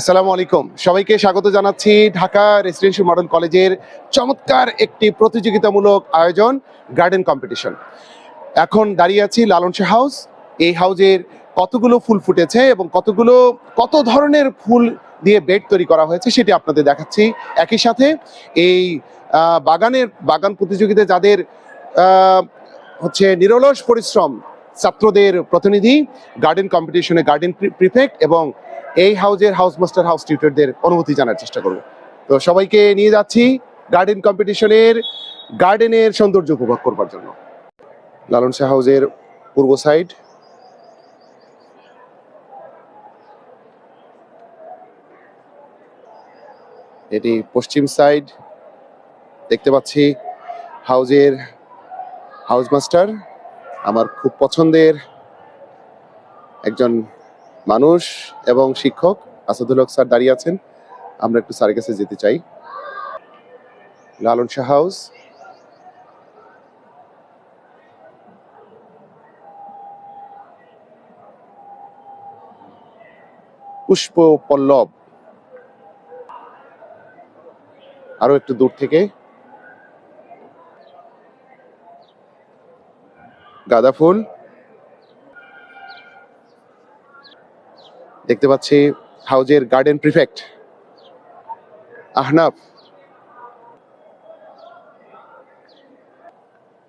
আসসালামু আলাইকুম। সবাইকে স্বাগত জানাচ্ছি ঢাকা রেসিডেন্সিয়াল মডেল কলেজের চমৎকার একটি প্রতিযোগিতামূলক আয়োজন গার্ডেন কম্পিটিশন এখন দাঁড়িয়ে আছি লালন শাহ হাউস। এই হাউজের কতগুলো ফুল ফুটেছে এবং কতগুলো, কত ধরনের ফুল দিয়ে বেড তৈরি করা হয়েছে সেটি আপনাদের দেখাচ্ছি। একই সাথে এই বাগানের, বাগান প্রতিযোগিতায় যাদের হচ্ছে নিরলস পরিশ্রম ছাত্রদের প্রতিনিধি গার্ডেন কম্পিটিশনে গার্ডেন প্রিফেক্ট এবং এই হাউজের হাউস মাস্টার, হাউস টিউটরদের অনুমতি জানার চেষ্টা করব। তো সবাইকে নিয়ে যাচ্ছি গার্ডেন কম্পিটিশনের, গার্ডেনের সৌন্দর্য উপভোগ করবার জন্য। লালন শাহ হাউজের পূর্ব সাইড। এটি পশ্চিম সাইড। দেখতে পাচ্ছি হাউজের হাউস মাস্টার, আমার খুব পছন্দের একজন মানুষ এবং শিক্ষক আসাদুল হক স্যার দাঁড়িয়ে আছেন। আমরা একটু স্যারের কাছে যেতে চাই। লালন শাহ হাউস। পুষ্প পল্লব। আরও একটু দূর থেকে। গাঁদা ফুল। দেখতে পাচ্ছি হাউজের garden prefect Ahnaf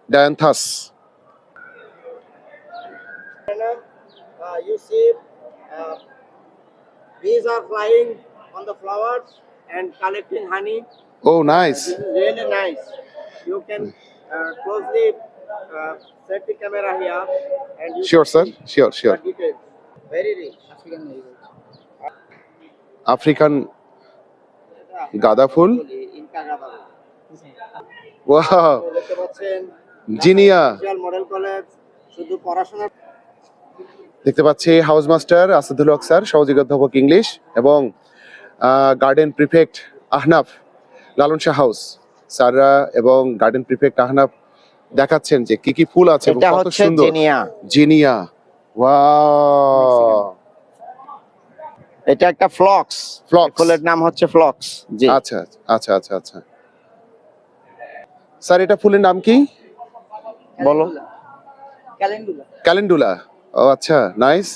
dianthus uh, you see uh, bees are flying on the flowers and collecting honey. Nice This is really nice. You can uh, closely uh, set the camera here and you see sure sure the details. African গাঁদা ফুল? Inca গাঁদা ফুল। Wow তো দেখতে Jinia model college শুধু পড়াশোনা দেখতে পাচ্ছি house master Asadul Haq sir সহযোগী অধ্যাপক ইংলিশ এবং garden prefect Ahnaf Lalon Shah house স্যাররা এবং গার্ডেন প্রিফেক্ট আহনাফ দেখাচ্ছেন যে কি কি ফুল আছে কত সুন্দর। জিনিয়া। জিনিয়া। ওয়াও এটা একটা ফ্লক্স ফ্লক্স ফুলের নাম হচ্ছে ফ্লক্স জি। আচ্ছা আচ্ছা আচ্ছা আচ্ছা। স্যার এটা ফুলের নাম কি? বলো। ক্যালেন্ডুলা ও আচ্ছা নাইস।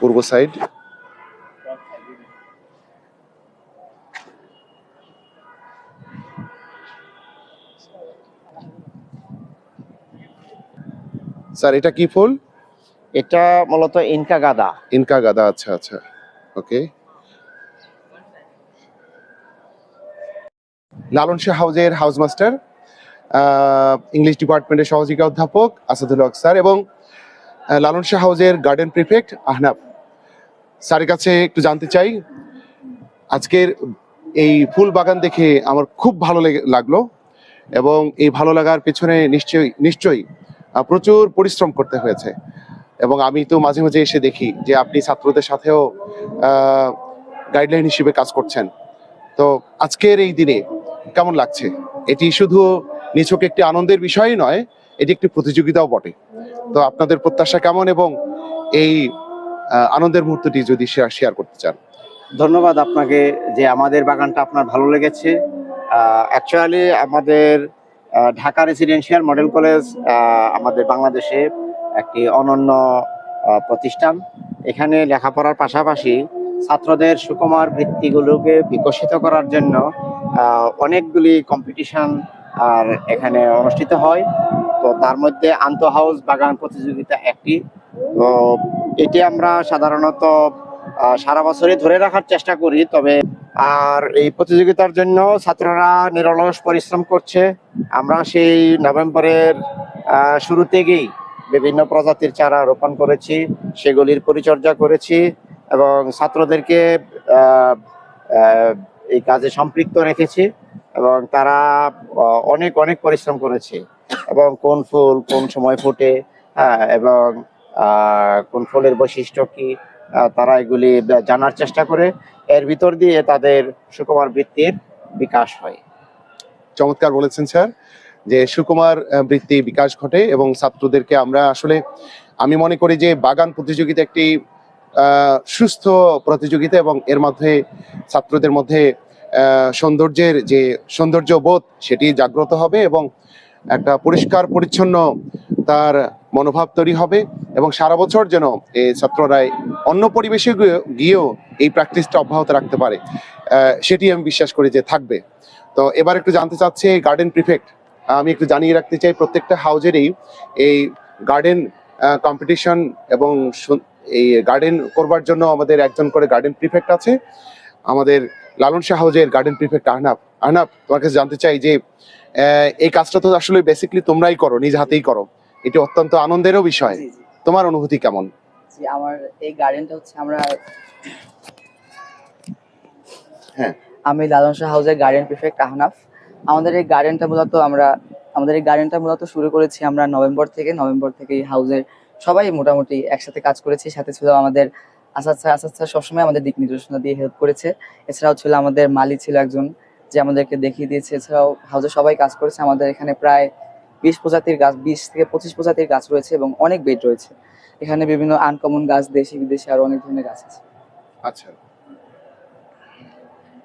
পূর্ব সাইড। স্যার এটা কি ফুল? এটা মূলত ইনকা গাদা। ইনকা গাদা আচ্ছা আচ্ছা ওকে। লালন শাহ হাউজের হাউস মাস্টার ইংলিশ ডিপার্টমেন্টের সহযোগী অধ্যাপক আসাদুল হক স্যার এবং লালন শাহ হাউজের গার্ডেন প্রিফেক্ট আহনাব। স্যারের কাছে একটু জানতে চাই আজকের এই ফুল বাগান দেখে আমার খুব ভালো লেগে- লাগল এবং এই ভালো লাগার পেছনে নিশ্চয়ই নিশ্চয়ই প্রচুর পরিশ্রম করতে হয়েছে। এবং আমি তো মাঝে মাঝে এসে দেখি যে আপনি ছাত্রদের সাথেও গাইডলাইন হিসেবে কাজ করছেন। তো আজকের এই দিনে কেমন লাগছে? এটি শুধু নিছক একটি আনন্দের বিষয়ই নয়, এটি একটি প্রতিযোগিতাও বটে। তো আপনাদের প্রত্যাশা কেমন এবং এই আনন্দের মুহূর্তটি যদি শেয়ার শেয়ার করতে চান। ধন্যবাদ আপনাকে যে আমাদের বাগানটা আপনার ভালো লেগেছে। অ্যাকচুয়ালি আমাদের ঢাকা রেসিডেন্সিয়াল মডেল কলেজ আমাদের বাংলাদেশে একটি অনন্য প্রতিষ্ঠান। এখানে লেখাপড়ার পাশাপাশি ছাত্রদের সুকুমার বৃত্তিগুলোকে বিকশিত করার জন্য অনেকগুলি কম্পিটিশন আর এখানে অনুষ্ঠিত হয়। তো তার মধ্যে আন্ত হাউস বাগান প্রতিযোগিতা একটি। তো এটি আমরা সাধারণত সারা বছরই ধরে রাখার চেষ্টা করি, তবে আর এই প্রতিযোগিতার জন্য ছাত্ররা নিরলস পরিশ্রম করছে। আমরা সেই নভেম্বরের শুরু থেকেই বিভিন্ন প্রজাতির চারা রোপণ করেছি, সেগুলির পরিচর্যা করেছি এবং ছাত্রদেরকে এই কাজে সম্পৃক্ত রেখেছি এবং তারা অনেক অনেক পরিশ্রম করেছে এবং কোন ফুল কোন সময় ফোটে হ্যাঁ এবং কোন ফুলের বৈশিষ্ট্য কি তারা এগুলি জানার চেষ্টা করে। এর ভিতর দিয়ে তাদের সুকুমার বৃত্তির বিকাশ হয়। চমৎকার বলেছেন স্যার যে সুকুমার বৃত্তি বিকাশ ঘটে এবং ছাত্রদেরকে আমরা আসলে, আমি মনে করি যে বাগান প্রতিযোগিতা একটি সুস্থ প্রতিযোগিতা এবং এর মধ্যে ছাত্রদের মধ্যে সৌন্দর্যের যে সৌন্দর্য বোধ সেটি জাগ্রত হবে এবং একটা পরিষ্কার, পরিচ্ছন্ন তার মনোভাব তৈরি হবে এবং সারা বছর যেন এই ছাত্ররাই অন্য পরিবেশে গিয়েও এই প্র্যাকটিসটা অব্যাহত রাখতে পারে। সেটি আমি বিশ্বাস করি যে থাকবে। তো এবার একটু জানতে চাচ্ছি এই গার্ডেন প্রিফেক্ট আমি একটু জানিয়ে রাখতে চাই প্রত্যেকটা হাউজেরই এই গার্ডেন কম্পিটিশন এবং এই গার্ডেন করবার জন্য আমাদের একজন করে গার্ডেন প্রিফেক্ট আছে। আমাদের লালন শাহ হাউজের গার্ডেন প্রিফেক্ট আহনাফ আহনাফ তোমার কাছে জানতে চাই যে এই কাজটা তো আসলে বেসিকলি তোমরাই করো, নিজ হাতেই করো। এটি অত্যন্ত আনন্দেরও বিষয়। তোমার অনুভূতি কেমন? আমার এই গার্ডেনটা হচ্ছে আমরা হ্যাঁ। আমি লালন শাহ হাউসের গার্ডেন প্রিফেক্ট আহনাফ। আমাদের এই গার্ডেনটা মূলত আমরা আমাদের এই গার্ডেনটা মূলত শুরু করেছি আমরা নভেম্বর থেকে। নভেম্বর থেকে এই হাউসের সবাই মোটামুটি একসাথে কাজ করেছি। সাথে ছিল আমাদের আসাদ স্যার আসাদ স্যার সবসময় আমাদের দিক নির্দেশনা দিয়ে হেল্প করেছে। এছাড়াও ছিল আমাদের মালি ছিল একজন যে আমাদেরকে দেখিয়ে দিয়েছে। এছাড়াও হাউসে সবাই কাজ করেছে। আমাদের এখানে প্রায় বিশ প্রজাতির গাছ বিশ থেকে পঁচিশ প্রজাতির গাছ রয়েছে এবং অনেক বেড রয়েছে। এখানে বিভিন্ন আনকমন গাছ দেশি বিদেশি আরও অনেক ধরনের গাছ আছে। আচ্ছা।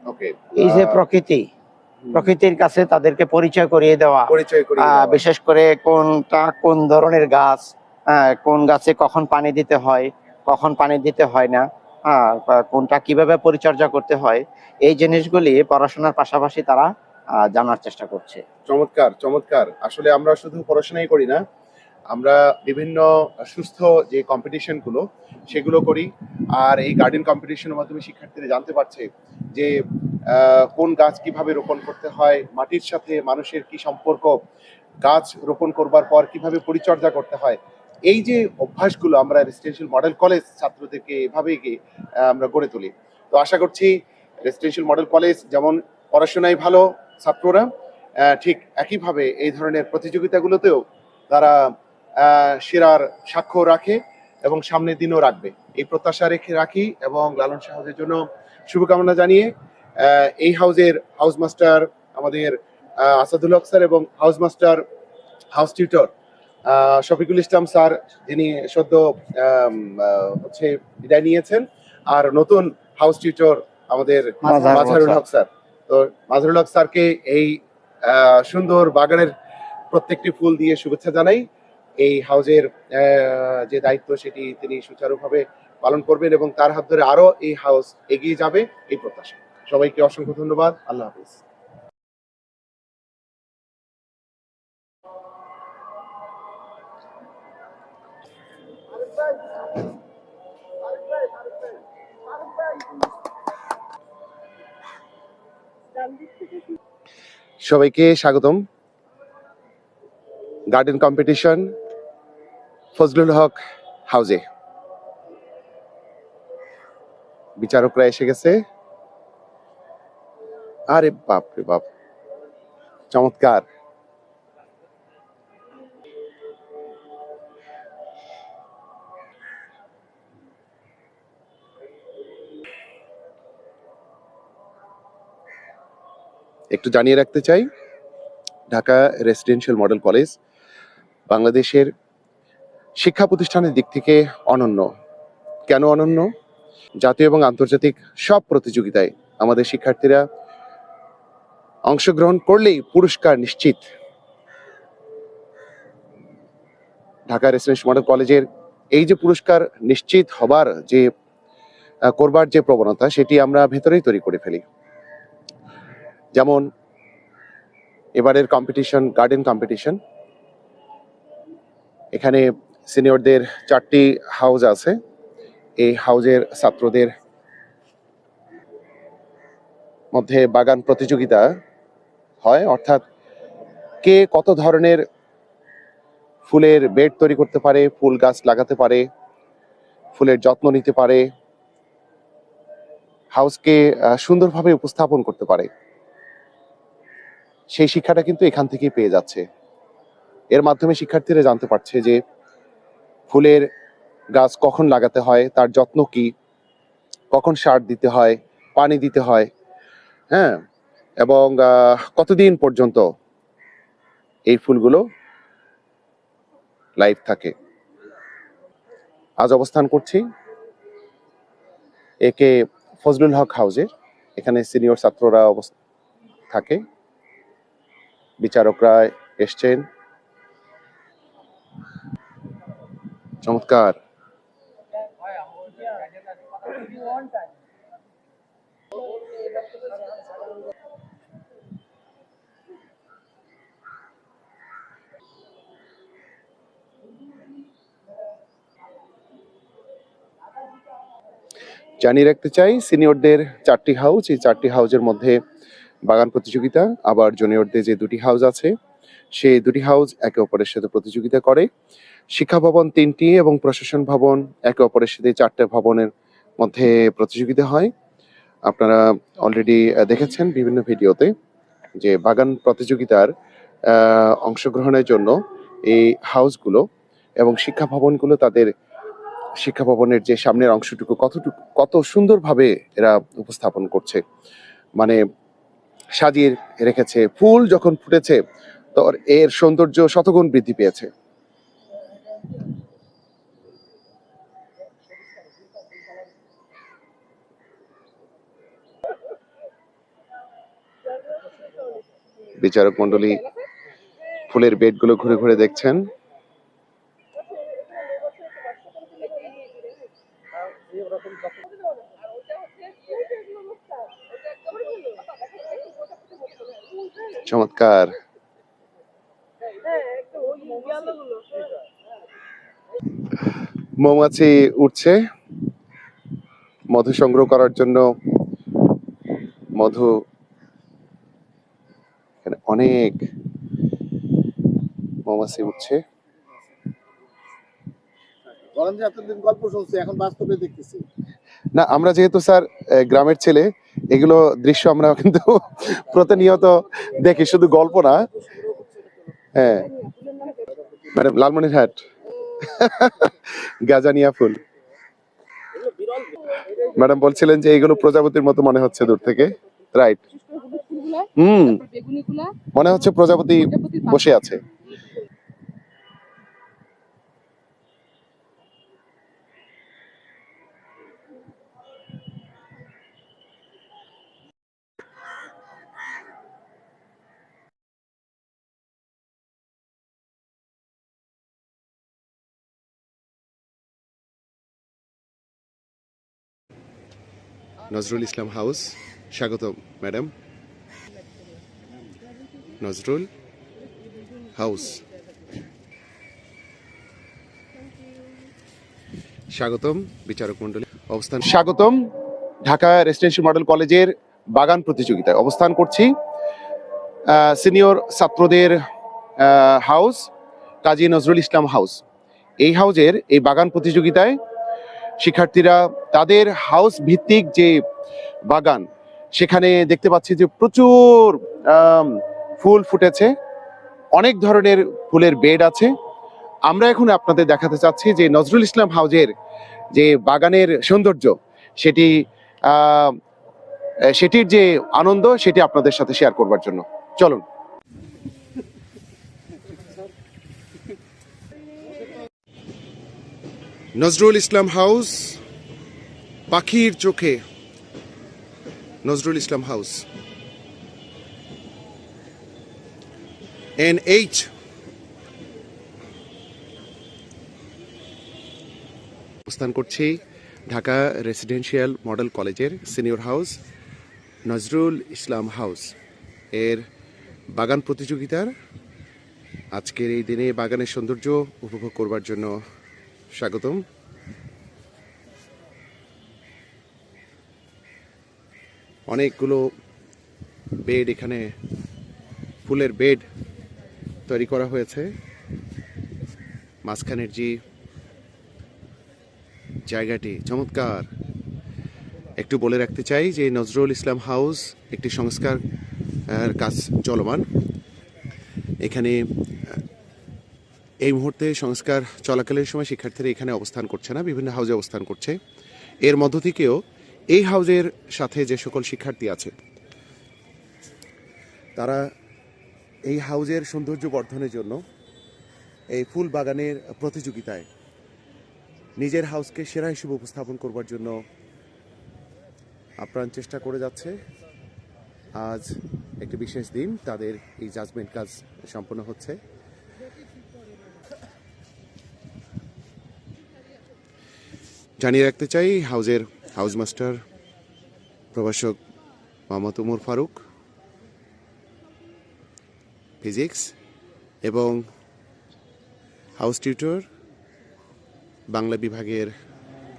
ওকে এই যে প্রকৃতি প্রকৃতির কাছে তাদেরকে পরিচয় করিয়ে দেওয়া আহ, বিশেষ করে কোনটা কোন ধরনের গাছ কোন গাছে কখন পানি দিতে হয় কখন পানি দিতে হয় না কোনটা কীভাবে পরিচর্যা করতে হয় এই জিনিসগুলি পড়াশোনার পাশাপাশি তারা জানার চেষ্টা করছে। চমৎকার চমৎকার। আসলে আমরা শুধু পড়াশোনাই করি না, আমরা বিভিন্ন সুস্থ যে কম্পিটিশনগুলো, সেগুলো করি। আর এই গার্ডেন কম্পিটিশনের মাধ্যমে শিক্ষার্থীরা জানতে পারছে যে কোন গাছ কীভাবে রোপণ করতে হয়, মাটির সাথে মানুষের কি সম্পর্ক, গাছ রোপণ করবার পর কীভাবে পরিচর্যা করতে হয়। এই যে অভ্যাসগুলো আমরা রেসিডেন্সিয়াল মডেল কলেজ ছাত্রদেরকে এভাবে আমরা গড়ে তুলি। তো আশা করছি রেসিডেন্সিয়াল মডেল কলেজ যেমন পড়াশোনায় ভালো ছাত্ররা ঠিক একইভাবে এই ধরনের প্রতিযোগিতাগুলোতেও তারা সেরার সাক্ষ্য রাখে এবং সামনের দিনও রাখবে। এই প্রত্যাশা রেখে রাখি এবং লালন সাহসের জন্য শুভকামনা জানিয়ে এই হাউজের হাউস মাস্টার আমাদের আসাদুল হক স্যার এবং house master house tutor Shafiqul Islam sir যিনি সদ্য হচ্ছে বিদায় নিয়েছেন। আর নতুন হাউস টিউটর আমাদের মাঝহারুল হক স্যার। তো মাজরুল হক স্যারকে এই সুন্দর বাগানের প্রত্যেকটি ফুল দিয়ে শুভেচ্ছা জানাই। এই হাউজের যে দায়িত্ব সেটি তিনি সুচারুভাবে পালন করবেন এবং তার হাত ধরে আরও এই হাউস এগিয়ে যাবে এই প্রত্যাশা। সবাইকে অসংখ্য ধন্যবাদ। আল্লাহ হাফিজ। সবাইকে স্বাগতম। গার্ডেন কম্পিটিশন ফজলুল হক হাউজে বিচারকরা এসে গেছে। আরে বাপ রে বাপ, চমৎকার। একটু জানিয়ে রাখতে চাই, ঢাকা রেসিডেন্সিয়াল মডেল কলেজ বাংলাদেশের শিক্ষা প্রতিষ্ঠানের দিক থেকে অনন্য। কেন অনন্য? জাতীয় এবং আন্তর্জাতিক সব প্রতিযোগিতায় আমাদের শিক্ষার্থীরা অংশগ্রহণ করলেই পুরস্কার নিশ্চিত। ঢাকা রেসিডেন্সিয়াল মডেল কলেজের এই যে পুরস্কার নিশ্চিত হবার যে করবার যে প্রবণতা, সেটি আমরা ভেতরেই তৈরি করে ফেলি। যেমন এবারের কম্পিটিশন গার্ডেন কম্পিটিশন এখানে সিনিয়রদের চারটি হাউস আছে। এই হাউজের ছাত্রদের মধ্যে বাগান প্রতিযোগিতা হয়, অর্থাৎ কে কত ধরনের ফুলের বেড তৈরি করতে পারে, ফুল গাছ লাগাতে পারে, ফুলের যত্ন নিতে পারে হাউসকে সুন্দরভাবে উপস্থাপন করতে পারে। সেই শিক্ষাটা কিন্তু এখান থেকেই পেয়ে যাচ্ছে। এর মাধ্যমে শিক্ষার্থীরা জানতে পারছে যে ফুলের গাছ কখন লাগাতে হয়, তার যত্ন কি, কখন সার দিতে হয়, পানি দিতে হয় হ্যাঁ? এবং কতদিন পর্যন্ত এই ফুলগুলো লাইভ থাকে? আজ অবস্থান করছি একে ফজলুল হক হাউজের এখানে সিনিয়র ছাত্ররা অবস- থাকে। বিচারকরা এসছেন। চমৎকার। জানিয়ে রাখতে চাই সিনিয়রদের চারটি হাউস এই চারটি হাউজের মধ্যে বাগান প্রতিযোগিতা, আবার জুনিয়রদের যে দুটি হাউস আছে, সেই দুটি হাউস একে অপরের সাথে প্রতিযোগিতা করে। শিক্ষা ভবন তিনটি এবং প্রশাসন ভবন একে অপরের সাথে চারটে ভবনের মধ্যে প্রতিযোগিতা হয়। আপনারা অলরেডি দেখেছেন বিভিন্ন ভিডিওতে যে বাগান প্রতিযোগিতার অংশগ্রহণের জন্য এই হাউসগুলো এবং শিক্ষা ভবনগুলো তাদের শিক্ষা ভবনের যে সামনের অংশটুকু কতটুকু, কত সুন্দরভাবে এরা উপস্থাপন করছে। মানে সাজিয়ে রেখেছে। ফুল যখন ফুটেছে তো এর সৌন্দর্য শতগুণ বৃদ্ধি পেয়েছে। বিচারক মন্ডলী ফুলের বেডগুলো ঘুরে ঘুরে দেখছেন। চমৎকার। মৌমাছি উঠছে। মধু সংগ্রহ করার জন্য মধু এখানে অনেক মৌমাছি উঠছে। বলেন গল্প শুনছি এখন বাস্তবে দেখতেছি। না আমরা যেহেতু স্যার গ্রামের ছেলে এগুলো দৃশ্য আমরা কিন্তু প্রতিনিয়ত দেখি শুধু গল্প না। হ্যাঁ। ম্যাডাম লালমনিরহাট। গাজানিয়া ফুল। ম্যাডাম বলছিলেন যে এগুলো প্রজাপতির মতো মনে হচ্ছে দূর থেকে। রাইট। হুম। মনে হচ্ছে প্রজাপতি বসে আছে। নজরুল ইসলাম হাউস। স্বাগত ম্যাডাম। নজরুল হাউস। স্বাগতম, বিচারক মন্ডলী অবস্থান স্বাগতম, ঢাকা রেসিডেন্সিয়াল মডেল কলেজের বাগান প্রতিযোগিতায় অবস্থান করছি। সিনিয়র ছাত্রদের হাউস, কাজী নজরুল ইসলাম হাউস। এই হাউজের এই বাগান প্রতিযোগিতায় শিক্ষার্থীরা তাদের হাউস ভিত্তিক যে বাগান, সেখানে দেখতে পাচ্ছি যে প্রচুর ফুল ফুটেছে। অনেক ধরনের ফুলের বেড আছে। আমরা এখন আপনাদের দেখাতে চাচ্ছি যে নজরুল ইসলাম হাউজের যে বাগানের সৌন্দর্য, সেটি সেটির যে আনন্দ, সেটি আপনাদের সাথে শেয়ার করবার জন্য। চলুন। নজরুল ইসলাম হাউস পাখির চোখে। Nazrul Islam house. N H অবস্থান করছি ঢাকা রেসিডেন্সিয়াল মডেল কলেজের senior house, Nazrul Islam house. এর বাগান প্রতিযোগিতার আজকের এই দিনে বাগানের সৌন্দর্য উপভোগ করবার জন্য স্বাগতম। অনেকগুলো বেড এখানে, ফুলের বেড তৈরি করা হয়েছে। মাঝখানের যে জায়গাটি চমৎকার। একটু বলে রাখতে চাই যে নজরুল ইসলাম হাউস একটি সংস্কার কাজ চলমান। এখানে এই মুহূর্তে সংস্কার চলাকালীন সময় শিক্ষার্থীরা এখানে অবস্থান করছে না, বিভিন্ন হাউজে অবস্থান করছে। এর মধ্য থেকেও এই হাউজের সাথে যে সকল শিক্ষার্থী আছে, তারা এই হাউজের সৌন্দর্য বর্ধনের জন্য এই ফুল বাগানের প্রতিযোগিতায় নিজের হাউসকে সেরা হিসেবে উপস্থাপন করবার জন্য আপ্রাণ চেষ্টা করে যাচ্ছে। আজ একটি বিশেষ দিন, তাদের এই জাজমেন্ট কাজ সম্পন্ন হচ্ছে। জানিয়ে রাখতে চাই, হাউজের হাউস মাস্টার প্রভাষক মোহাম্মদ উমর ফারুক, ফিজিক্স এবং হাউস টিউটর বাংলা বিভাগের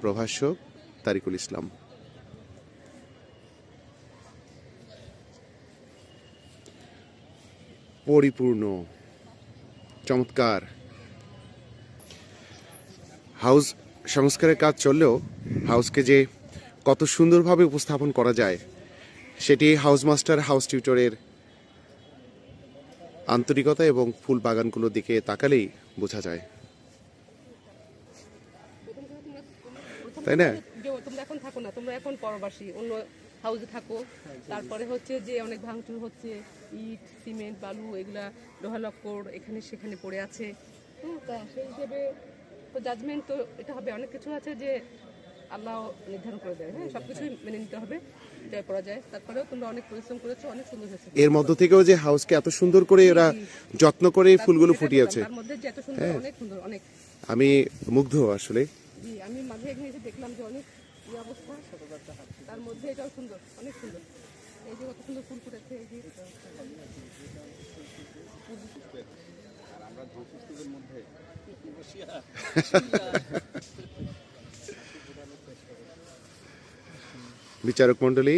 প্রভাষক তারিকুল ইসলাম। পরিপূর্ণ, চমৎকার। হাউস সংস্কারের কাজ চললেও হাউসকে যে কত সুন্দরভাবে উপস্থাপন করা যায়, সেটি হাউস মাস্টার, হাউস টিউটরের আন্তরিকতা এবং ফুল বাগানগুলোর দিকে তাকালেই বোঝা যায়। তাই না? তোমরা এখন থাকো না, তোমরা এখন পরবাসী, অন্য হাউসে থাকো। তারপরে হচ্ছে যে অনেক ভাঙচুর হচ্ছে, ইট, সিমেন্ট, বালু, এগুলা লোহা লক্কর এখানে সেখানে পড়ে আছে। তা সেই হিসেবে তো জাজমেন্ট তো এটা হবে অনেক কিছু আছে যে আল্লাহ নির্ধারণ করে দেয়। হ্যাঁ সবকিছুই মেনে নিতে হবে জয় পড়া যায় তারপরেও তোমরা অনেক পরিশ্রম করেছ অনেক সুন্দর হয়েছে। এর মধ্য থেকেও যে হাউসকে এত সুন্দর করে ওরা যত্ন করে এই ফুলগুলো তার- ফুটিয়েছে তার মধ্যে যে এত সুন্দর হ্যাঁ। অনেক সুন্দর অনেক। আমি মুগ্ধ আসলে। জি আমি মাঝে এখানে এসে দেখলাম যে অনেক এই অবস্থা। তার মধ্যে এটাও সুন্দর অনেক সুন্দর। এই যে কত সুন্দর ফুল ফুটেছে এই যে। বিচারক মণ্ডলী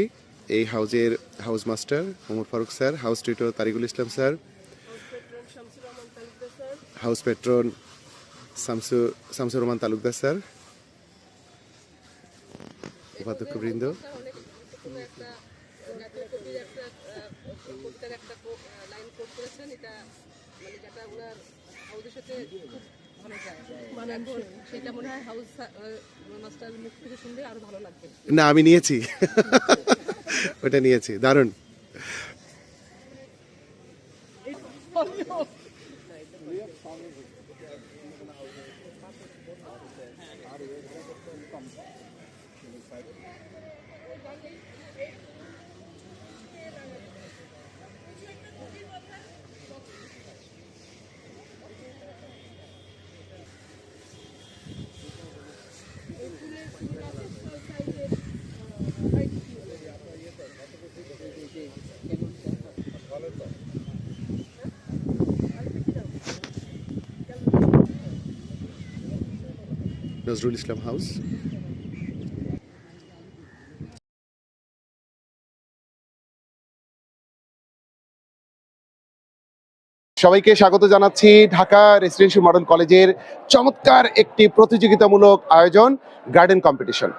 এই হাউজের house master Omar Faruk sir house tutor Tarikul Islam sir house patron Shamsu Shamsur Rahman Talukdar sir উপাধ্যক্ষ বৃন্দ একটা লাইন করেছেন এটা ওনার হাউসের সাথে খুব ভালো যায়। এখন সেটা মনে হয় হাউস মাস্টার মুখ থেকে শুনলে আরও ভালো লাগবে। না আমি নিয়েছি। ওটা নিয়েছি দারুণ। নজরুল ইসলাম হাউস সবাইকে স্বাগত জানাচ্ছি ঢাকা রেসিডেন্সিয়াল মডেল কলেজের চমৎকার একটি প্রতিযোগিতামূলক আয়োজন গার্ডেন কম্পিটিশন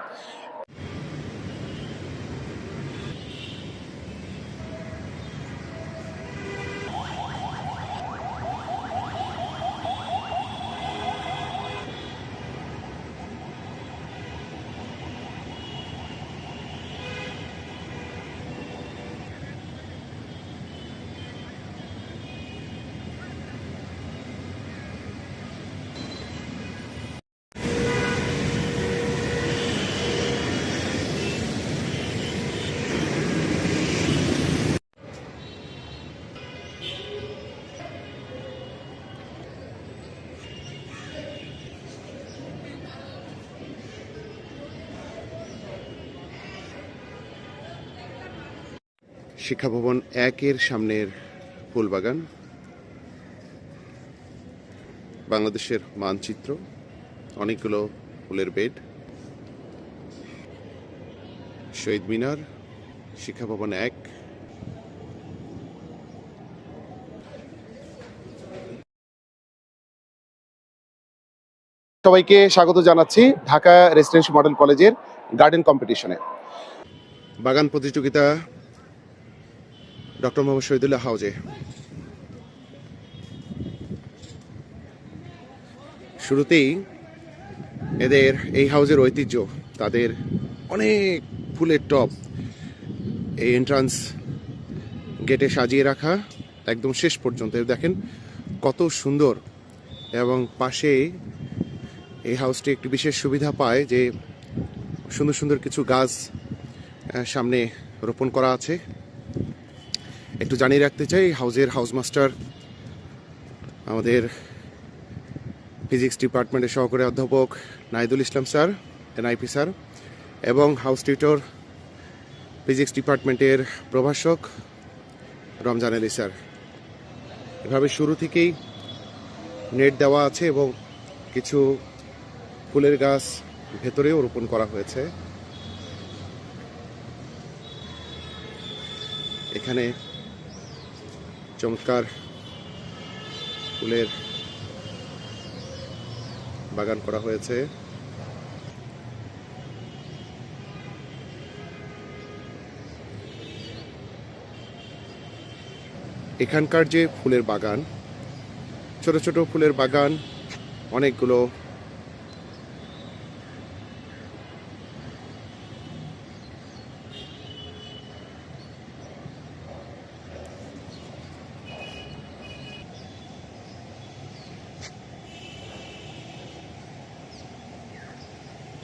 শিক্ষা ভবন একের সামনের ফুলবাগান। বাংলাদেশের মানচিত্র, অনেকগুলো ফুলের বেড। শহীদ মিনার শিক্ষা ভবন এক। সবাইকে স্বাগত জানাচ্ছি ঢাকা রেসিডেন্সিয়াল মডেল কলেজের গার্ডেন কম্পিটিশনে। বাগান প্রতিযোগিতা ডক্টর মোহাম্মদ শহীদুল্লাহ হাউজে। শুরুতেই এদের এই হাউজের ঐতিহ্য, তাদের অনেক ফুলের টব, এই এন্ট্রান্স গেটে সাজিয়ে রাখা একদম শেষ পর্যন্ত। দেখেন কত সুন্দর এবং পাশে এই হাউসটি একটি বিশেষ সুবিধা পায় যে সুন্দর সুন্দর কিছু গাছ সামনে রোপণ করা আছে। একটু জানিয়ে রাখতে চাই, হাউজের হাউস মাস্টার, আমাদের ফিজিক্স ডিপার্টমেন্টের সহকারী অধ্যাপক Naidul Islam sir, NIP sir, এবং হাউস টিউটর, ফিজিক্স ডিপার্টমেন্টের প্রভাষক রমজান আলী স্যার। এভাবে শুরু থেকেই নেট দেওয়া আছে এবং কিছু ফুলের গাছ ভেতরেও রোপণ করা হয়েছে। এখানে চমৎকার ফুলের বাগান করা হয়েছে। এখানকার যে ফুলের বাগান ছোট ছোট ফুলের বাগান অনেকগুলো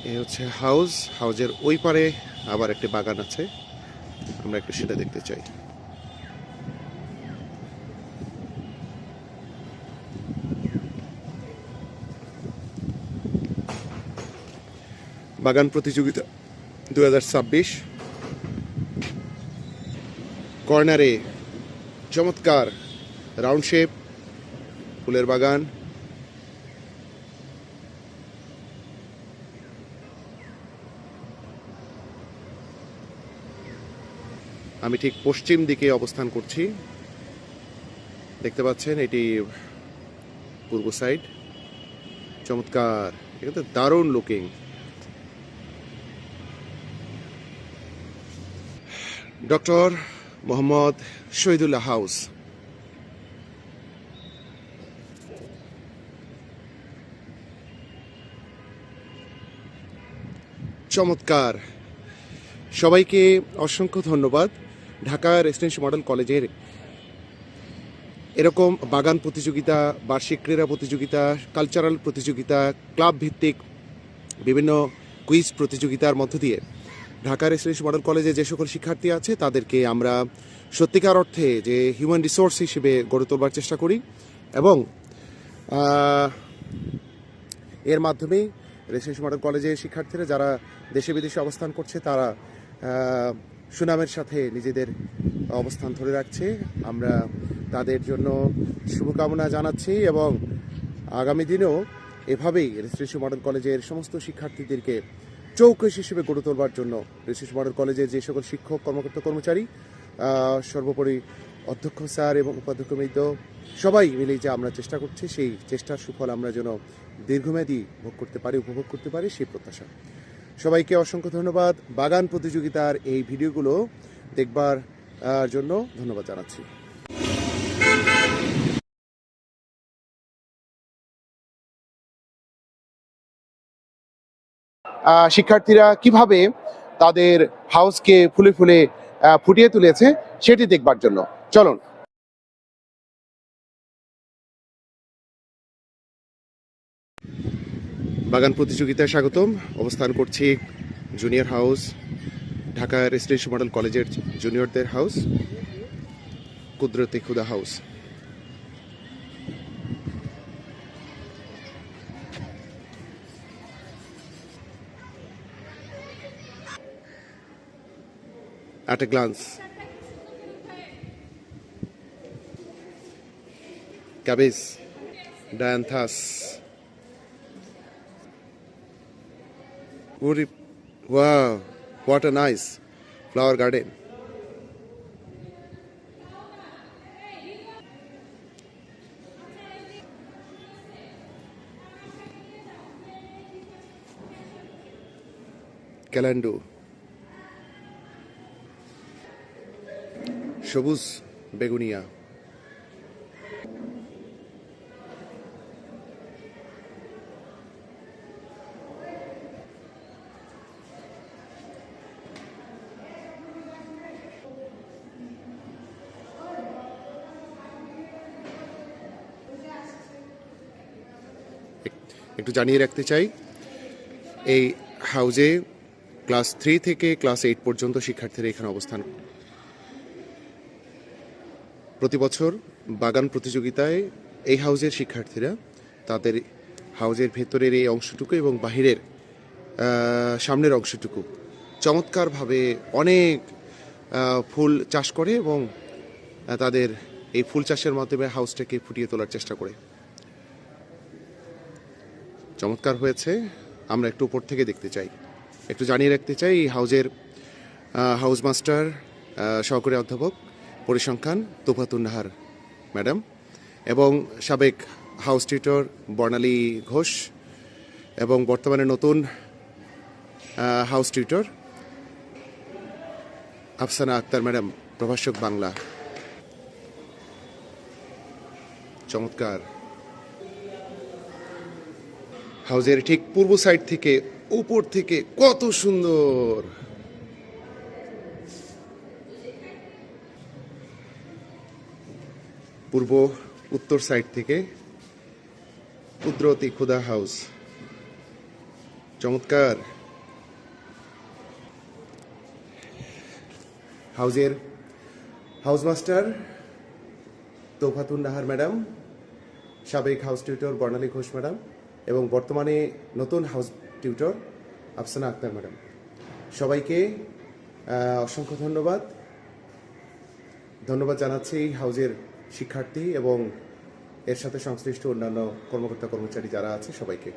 এই হচ্ছে হাউস। হাউজের ওই পারে আবার একটি বাগান আছে। আমরা একটু সেটা দেখতে চাই। বাগান প্রতিযোগিতা দু হাজার ছাব্বিশ। কর্নারে চমৎকার রাউন্ড শেপ, ফুলের বাগান। আমি ঠিক পশ্চিম দিকে অবস্থান করছি। দেখতে পাচ্ছেন, এটি পূর্ব সাইড। চমৎকার তো দারুণ looking doctor Muhammad Shahidullah house. চমৎকার। সবাইকে অসংখ্য ধন্যবাদ। ঢাকা রেসিডেন্সি মডেল কলেজের এরকম বাগান প্রতিযোগিতা, বার্ষিক ক্রীড়া প্রতিযোগিতা, কালচারাল প্রতিযোগিতা, ক্লাব ভিত্তিক বিভিন্ন কুইজ প্রতিযোগিতার মধ্য দিয়ে ঢাকা রেসিডেন্সি মডেল কলেজে যে সকল শিক্ষার্থী আছে, তাদেরকে আমরা সত্যিকার অর্থে যে হিউম্যান রিসোর্স হিসেবে গড়ে তোলবার চেষ্টা করি এবং এর মাধ্যমেই রেসিডেন্সি মডেল কলেজের শিক্ষার্থীরা যারা দেশে বিদেশে অবস্থান করছে, তারা সুনামের সাথে নিজেদের অবস্থান ধরে রাখছে। আমরা তাদের জন্য শুভকামনা জানাচ্ছি এবং আগামী দিনেও এভাবেই রেসিডেন্সি মডেল কলেজের সমস্ত শিক্ষার্থীদেরকে চৌকস হিসেবে গড়ে তোলবার জন্য রেসিডেন্সি মডেল কলেজের যে সকল শিক্ষক, কর্মকর্তা, কর্মচারী সর্বোপরি অধ্যক্ষ স্যার এবং উপাধ্যক্ষ মৃদ সবাই মিলেই যে আমরা চেষ্টা করছি, সেই চেষ্টার সুফল আমরা যেন দীর্ঘমেয়াদী ভোগ করতে পারি, উপভোগ করতে পারি সেই প্রত্যাশা। সবাইকে অসংখ্য ধন্যবাদ। বাগান প্রতিযোগিতার এই ভিডিওগুলো দেখবার জন্য ধন্যবাদ জানাচ্ছি। শিক্ষার্থীরা কীভাবে তাদের হাউসকে ফুলে ফুলে ফুটিয়ে তুলেছে সেটি দেখবার জন্য। চলুন। বাগান প্রতিযোগিতায় স্বাগতম অবস্থান করছি junior house Dhaka residency model কলেজের জুনিয়রদের house Qudrati Khuda house at a glance. Cabbage, dianthus. Would it- Wow, what a nice flower garden. Kalandu. সবুজ বেগুনিয়া একটু জানিয়ে রাখতে চাই, এই হাউজে ক্লাস থ্রি থেকে ক্লাস এইট পর্যন্ত শিক্ষার্থীরা এখানে অবস্থান। প্রতি বছর বাগান প্রতিযোগিতায় এই হাউজের শিক্ষার্থীরা তাদের হাউজের ভেতরের এই অংশটুকু এবং বাহিরের সামনের অংশটুকু চমৎকারভাবে অনেক ফুল চাষ করে এবং তাদের এই ফুল চাষের মাধ্যমে হাউসটাকে ফুটিয়ে তোলার চেষ্টা করে। চমৎকার হয়েছে। আমরা একটু উপর থেকে দেখতে চাই। একটু জানিয়ে রাখতে চাই, এই হাউজের হাউস মাস্টার সহকারী অধ্যাপক পরিসংখ্যান তোফাতুন নাহার, ম্যাডাম, এবং সাবেক হাউস টিউটর বর্ণালী ঘোষ, এবং বর্তমানে নতুন house tutor Afsana Akter, madam, প্রভাষক বাংলা। চমৎকার। হাউজের ঠিক পূর্ব সাইড থেকে উপর থেকে কত সুন্দর। পূর্ব উত্তর সাইড থেকে কুদরতি খুদা হাউস। চমৎকার। হাউজের house master Tofatun Nahar madam, সাবেক house tutor Bornali Ghosh madam এবং বর্তমানে নতুন house tutor Afsana Akter madam. সবাইকে অসংখ্য ধন্যবাদ। ধন্যবাদ জানাচ্ছি এই হাউজের শিক্ষার্থী এবং এর সাথে সংশ্লিষ্ট অন্যান্য কর্মকর্তা কর্মচারী যারা আছে, সবাইকে।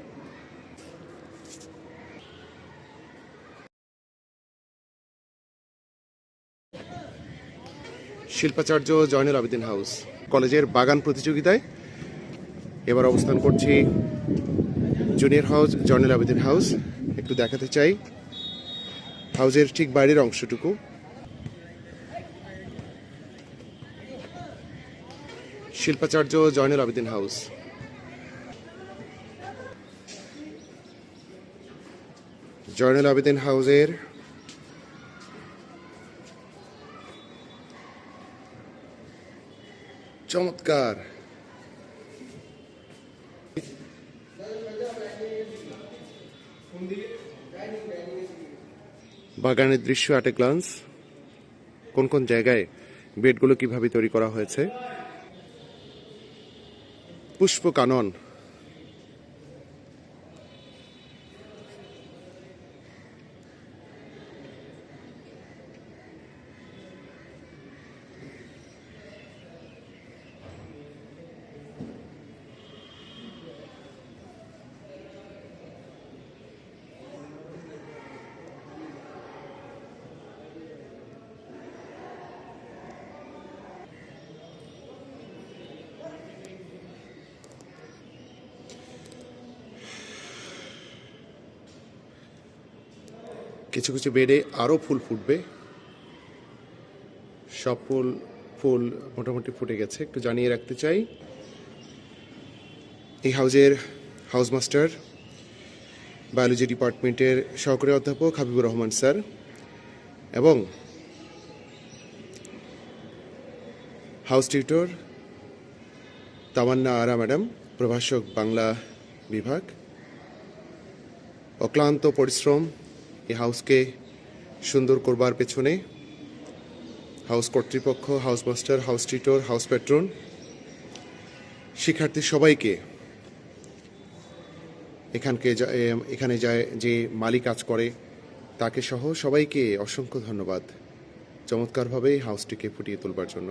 শিল্পাচার্য জয়নুল আবেদিন হাউস কলেজের বাগান প্রতিযোগিতায় এবার অবস্থান করছি junior house Zainul Abedin house, একটু দেখাতে চাই। হাউসের ঠিক বাইরের অংশটুকু। শিল্পাচার্য জয়নুল আবেদিন হাউস। জয়নুল আবেদিন হাউসের চমৎকার বাগানের দৃশ্য এ গ্লান্স কোন কোন জায়গায় বেডগুলো কীভাবে তৈরি করা হয়েছে? পুষ্প কানন কিছু কিছু বেডে আরও ফুল ফুটবে। সব ফুল ফুল মোটামুটি ফুটে গেছে। একটু জানিয়ে রাখতে চাই, এই হাউজের হাউস মাস্টার বায়োলজি ডিপার্টমেন্টের সহকারী অধ্যাপক হাবিবুর রহমান স্যার এবং house tutor Tamanna Ara madam, প্রভাষক বাংলা বিভাগ। অক্লান্ত পরিশ্রম এই হাউসকে সুন্দর করবার পেছনে হাউস কর্তৃপক্ষ house master house tutor house patron শিক্ষার্থী সবাইকে এখানকে এখানে যায় যে মালিক কাজ করে, তাকে সহ সবাইকে অসংখ্য ধন্যবাদ। চমৎকারভাবে হাউসটিকে ফুটিয়ে তোলবার জন্য।